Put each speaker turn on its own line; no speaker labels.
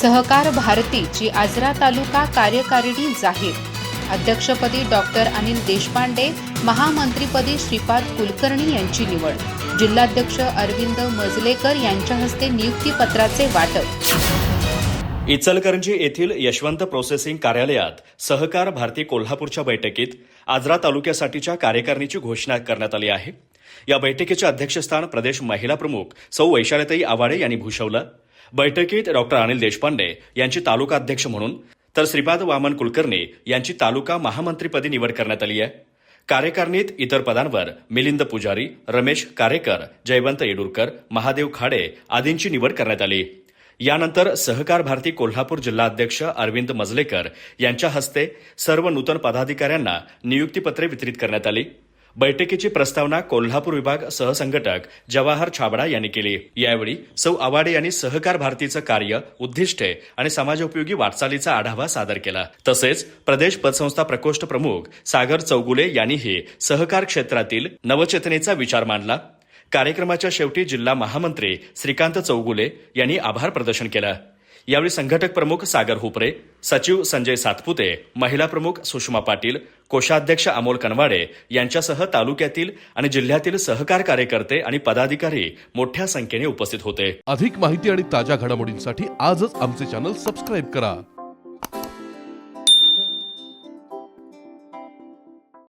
सहकार भारतीची आजरा तालुका कार्यकारिणी जाहीर. अध्यक्षपदी डॉक्टर अनिल देशपांडे महामंत्रीपदी श्रीपाद कुलकर्णी यांची निवड. जिल्हाध्यक्ष अरविंद मजलेकर यांच्या हस्ते नियुक्तीपत्राचे वाटप.
इचलकरंजी येथील यशवंत प्रोसेसिंग कार्यालयात सहकार भारती कोल्हापूरच्या बैठकीत आजरा तालुक्यासाठीच्या कार्यकारिणीची घोषणा करण्यात आली आहे. या बैठकीचे अध्यक्षस्थान प्रदेश महिला प्रमुख सौ वैशालताई आवाडे यांनी भूषवलं. बैठकीत डॉक्टर अनिल देशपांडे यांची तालुका अध्यक्ष म्हणून तर श्रीपाद वामन कुलकर्णी यांची तालुका महामंत्रीपदी निवड करण्यात आली आहे. कार्यकारिणीत इतर पदांवर मिलिंद पुजारी रमेश कारेकर जयवंत येडूरकर महादेव खाडे आदींची निवड करण्यात आली. यानंतर सहकार भारती कोल्हापूर जिल्हाध्यक्ष अरविंद मजलेकर यांच्या हस्ते सर्व नूतन पदाधिकाऱ्यांना नियुक्तीपत्रे वितरित करण्यात आली. बैठकीची प्रस्तावना कोल्हापूर विभाग सहसंघटक जवाहर छाबडा यांनी केली. यावेळी सौ आवाडे यांनी सहकार भारतीचं कार्य उद्दिष्टे आणि समाजोपयोगी वाटचालीचा आढावा सादर केला. तसेच प्रदेश पतसंस्था प्रकोष्ठ प्रमुख सागर चौगुले यांनीही सहकार क्षेत्रातील नवचेतनेचा विचार मांडला. कार्यक्रमाच्या शेवटी जिल्हा महामंत्री श्रीकांत चौगुले यांनी आभार प्रदर्शन केलं. यावेळी संघटक प्रमुख सागर हुपरे सचिव संजय सातपुते महिला प्रमुख सुषमा पाटील कोषाध्यक्ष अमोल कनवाडे यांच्यासह तालुक्यातील आणि जिल्ह्यातील सहकार कार्यकर्ते आणि पदाधिकारी मोठ्या संख्येने उपस्थित होते.
अधिक माहिती आणि ताज्या घडामोडींसाठी आजच आमचे चॅनल सबस्क्राईब करा.